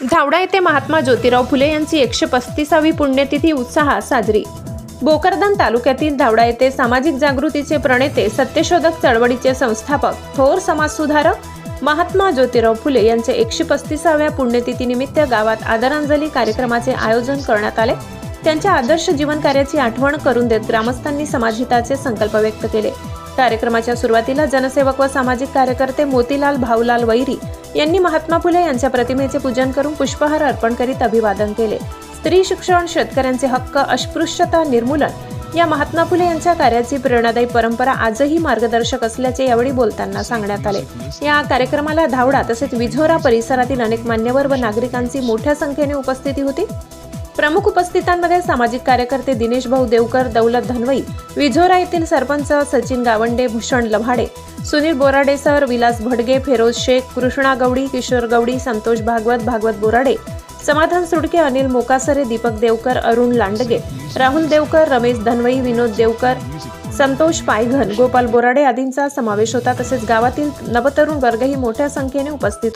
धावडा येथे महात्मा ज्योतिराव फुले यांची एकशे पस्तीसावी पुण्यतिथी उत्साहात साजरी. भोकरदन तालुक्यातील धावडा येथे सामाजिक जागृतीचे प्रणेते सत्यशोधक चळवळीचे संस्थापक थोर समाजसुधारक महात्मा ज्योतिराव फुले यांचे एकशे पस्तीसाव्या पुण्यतिथीनिमित्त गावात आदरांजली कार्यक्रमाचे आयोजन करण्यात आले. त्यांच्या आदर्श जीवन कार्याची आठवण करून देत ग्रामस्थांनी समाजहिताचे संकल्प व्यक्त केले. कार्यक्रमाच्या सुरुवातीला जनसेवक व सामाजिक कार्यकर्ते मोतीलाल भाऊलाल वैरी यांनी महात्मा फुले यांच्या प्रतिमेचे पूजन करून पुष्पहार अर्पण करीत अभिवादन केले. स्त्री शिक्षण शेतकऱ्यांचे हक्क अस्पृश्यता निर्मूलन या महात्मा फुले यांच्या कार्याची प्रेरणादायी परंपरा आजही मार्गदर्शक असल्याचे यावेळी बोलताना सांगण्यात आले. या कार्यक्रमाला धावडा तसेच विझोरा परिसरातील अनेक मान्यवर व नागरिकांची मोठ्या संख्येने उपस्थिती होती. प्रमुख उपस्थितांमध्ये सामाजिक कार्यकर्ते दिनेश भाऊ देवकर दौलत धनवई विझोरा येथील सरपंच सचिन गावंडे भूषण लव्हाडे सुनील बोराडे सर विलास भडगे फिरोज शेख कृष्णा गवडी किशोर गवडी संतोष भागवत भागवत बोराडे समाधान सुडके अनिल मोकासरे दीपक देवकर अरुण लांडगे राहुल देवकर रमेश धनवई विनोद देवकर संतोष पायघन गोपाल बोराडे आदींचा समावेश होता तसेच गावातील नवतरुण वर्गही मोठ्या संख्येने उपस्थित